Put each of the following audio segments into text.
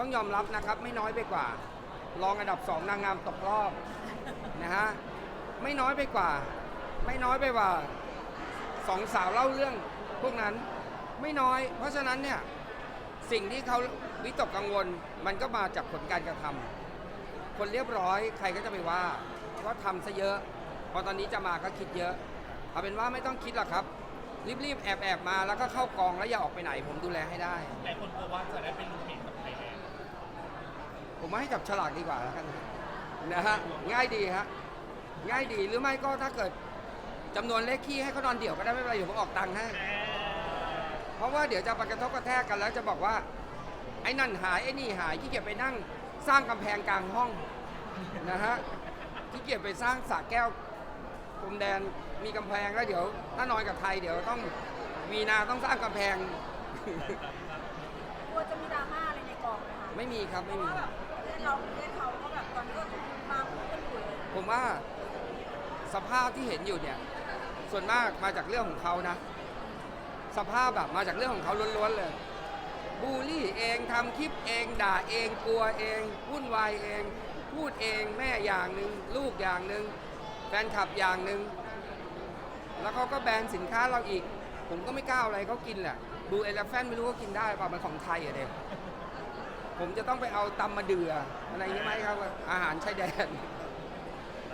ต้องยอมรับนะครับไม่น้อยไปกว่า รองอันดับสองนางงามตกรอบนะฮะไม่น้อยไปกว่า ไม่น้อยไปกว่าสองสาวเล่าเรื่องพวกนั้นไม่น้อย เพราะฉะนั้นเนี่ยสิ่งที่เขาวิตกกังวลมันก็มาจากผลการกระทำคนเรียบร้อยใครก็จะไปว่าว่าทำซะเยอะ พอตอนนี้จะมาก็คิดเยอะ เอาเป็นว่าไม่ต้องคิดหรอกครับ รีบๆแอบแอบๆมาแล้วก็เข้ากองแล้วอย่าออกไปไหนผมดูแลให้ได้หลายคนกลัวว่าจะได้เป็นลูกเห็นกับไทยแลนด์ ผมว่าให้จับฉลากดีกว่าแล้วกันนะฮะง่ายดีฮะง่ายดีหรือไม่ก็ถ้าเกิดจำนวนเลขขี้ให้เขานอนเดี่ยวก็ได้ไม่เป็นไรเดี๋ยวผมออกตังค์ให้เพราะว่าเดี๋ยวจะไปกระทบกระแทกกันแล้วจะบอกว่า ไอ้นั่นหายไอ้นี่หายขี้เกียจไปนั่งสร้างกำแพงกลางห้องนะฮะขี้เกียจไปสร้างสระแก้วพรมแดนมีกำแพงแล้วเดี๋ยว ถ้านอนกับไทยเดี๋ยวต้องมีนาต้องสร้างกำแพง กลัวจะมีดราม่าอะไรในกองไหมคะไม่มีครับเพไม่ราะมี ว่าแบบประเทศเราประเทศเขาก็แบบตอนนี้ก็มาพูดกันอยู่เลยผมว่าสภาพที่เห็นอยู่เนี่ย ส่วนมากมาจากเรื่องของเขานะ สภาพแบบมาจากเรื่องของเขาล้วนๆเลยบูลลี่เองทำคลิปเอง ด่าเองกลัวเองวุ่นวายเอง พูดเองแม่อย่างหนึ่งลูกอย่างหนึ่งแฟนคลับอย่างหนึ่งแล้วเขาก็แบนสินค้าเราอีก ผมก็ไม่กล้าเอาอะไรเขากินแหละ บูเอลแฟนไม่รู้ว่ากินได้เปล่ามันของไทยอะเด็กผมจะต้องไปเอาตำมาเดืออะไรอย่างนี้ไหมครับ อาหารชายแดน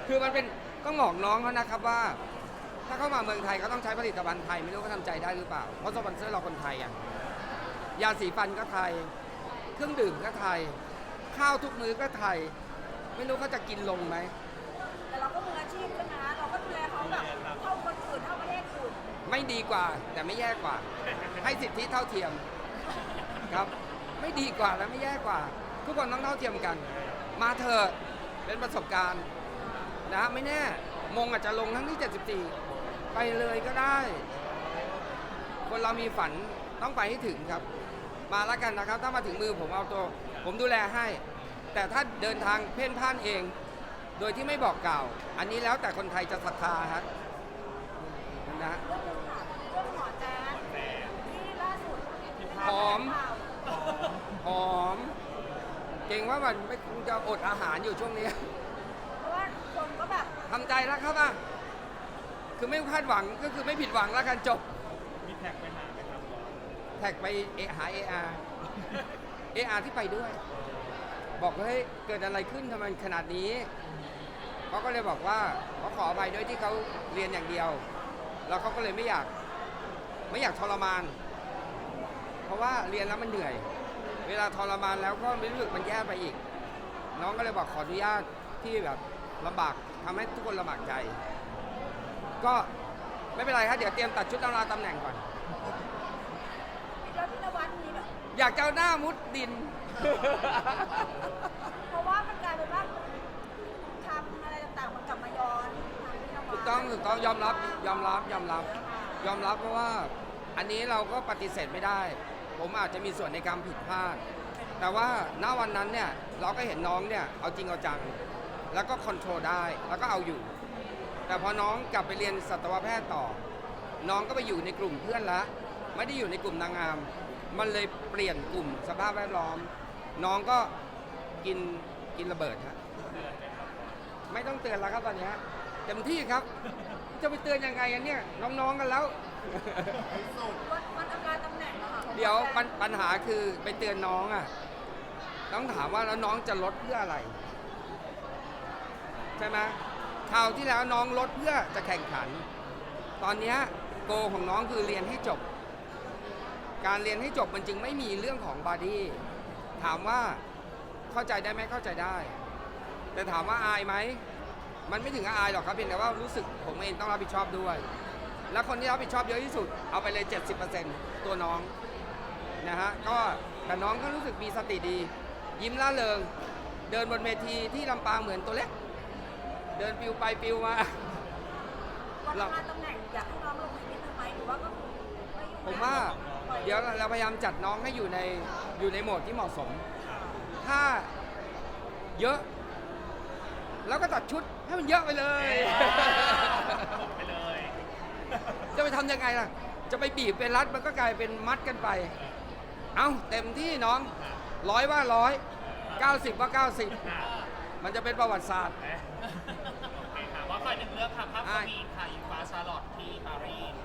คือมันเป็นก็หงอกน้องเขานะครับว่า ถ้าเข้ามาเมืองไทยเขาต้องใช้ผลิตภัณฑ์ไทยไม่รู้เขาทำใจได้หรือเปล่า เพราะสปอนเซอร์เราคนไทยอะยาสีฟันก็ไทย เครื่องดื่มก็ไทย ข้าวทุกมื้อก็ไทย ไม่รู้เขาจะกินลงไหมแต่เราก็มืออาชีพใช่ไหมคะเราก็ดูแลเขาแบบเท่าคน ไม่ดีกว่าแต่ไม่แย่กว่า ให้สิทธิเท่าเทียมครับ ไม่ดีกว่าและไม่แย่กว่า ทุกคนต้องเท่าเทียมกัน มาเถอะเป็นประสบการณ์นะไม่แน่มงอาจจะลงทั้งที่ 74 ไปเลยก็ได้ คนเรามีฝันต้องไปให้ถึงครับ มาแล้วกันนะครับ ถ้ามาถึงมือผมเอาตัว ผมดูแลให้ แต่ถ้าเดินทางเพ่นพ่านเอง โดยที่ไม่บอกกล่าว อันนี้แล้วแต่คนไทยจะศรัทธาครับนะ เก่งว่ามันไม่คงจะอดอาหารอยู่ช่วงนี้เพราะว่าคนก็แบบทำใจแล้วครับอะคือไม่คาดหวังก็คือไม่ผิดหวังแล้วกันจบ มีแท็กไปหาไหมครับแท็กไปเอหาเออาเออาที่ไปด้วย บอกว่าเฮ้ยเกิดอะไรขึ้นทำไมขนาดนี้เขาก็เลยบอกว่าเขาขออภัยด้วยที่เขาเรียนอย่างเดียว แล้วเขาก็เลยไม่อยาก ไม่อยากทรมาน เพราะว่าเรียนแล้วมันเหนื่อย เวลาทรมานแล้วก็ไม่รู้สึกมันแย่ไปอีก น้องก็เลยบอกขออนุญาตที่แบบลำบากทำให้ทุกคนลำบากใจ ก็ไม่เป็นไรครับเดี๋ยวเตรียมตัดชุดตำราตำแหน่งก่อน แล้วพี่นวัดมีแบบ อยากจะเอาหน้ามุดดิน เพราะว่ามันกลายเป็นว่าทำอะไรต่างๆมันกลับมาย้อนทางพี่นวัดถูกต้องถูกต้องยอมรับยอมรับยอมรับ ยอมรับเพราะว่า อันนี้เราก็ปฏิเสธไม่ได้ ผมอาจจะมีส่วนในการผิดพลาด แต่ว่าณวันนั้นเนี่ยเราก็เห็นน้องเนี่ยเอาจริงเอาจัง แล้วก็คอนโทรลได้แล้วก็เอาอยู่ แต่พอน้องกลับไปเรียนสัตวแพทย์ต่อ น้องก็ไปอยู่ในกลุ่มเพื่อนละไม่ได้อยู่ในกลุ่มนางงาม มันเลยเปลี่ยนกลุ่มสภาพแวดล้อม น้องก็กินกินระเบิดฮะไม่ต้องเตือนแล้วครับตอนนี้เต็มที่ครับ จะไปเตือนยังไงกันเนี่ยน้องๆกันแล้วมันมันทำงานตำแหน่งอะค่ะเดี๋ยวปัญปัญหาคือไปเตือนน้องอะ ต้องถามว่าแล้วน้องจะลดเพื่ออะไร ใช่ไหมคราวที่แล้วน้องลดเพื่อจะแข่งขัน ตอนเนี้ยโกของน้องคือเรียนให้จบ การเรียนให้จบมันจึงไม่มีเรื่องของบอดี้ถามว่าเข้าใจได้ไหมเข้าใจได้ แต่ถามว่าอายไหม มันไม่ถึงกับอายหรอกครับเพียงแต่ว่ารู้สึกผมเองต้องรับผิดชอบด้วย แล้วคนที่รับผิดชอบเยอะที่สุดเอาไปเลย 70%ตัวน้องนะฮะก็แต่น้องก็รู้สึกมีสติดี ยิ้มล่าเริง เดินบนเวทีที่ลำปางเหมือนตัวเล็ก เดินปิวไปปิวมาวันทำงานตำแหน่งอยากให้น้องลงนิดนึงไหมหรือว่าก็ไม่ยุ่งผมว่าปล่อเดี๋ยวเราพยายามจัดน้องให้อยู่ในอยู่ในโหมดที่เหมาะสม ถ้าเยอะ แล้วก็ตัดชุดให้มันเยอะไปเลย จะไปทำยังไงล่ะ จะไปบีบเป็นรัดมันก็กลายเป็นมัดกันไป เอ้าเต็มที่น้องร้อยว่าร้อยเก้าสิบว่าเก้าสิบมันจะเป็นประวัติศาสตร์ โอเคค่ะว่าฝ่ายหนึ่งเลือกค่ะภาพสวีค่ะอิงฟ้าซาร์ลอตที่ปารีส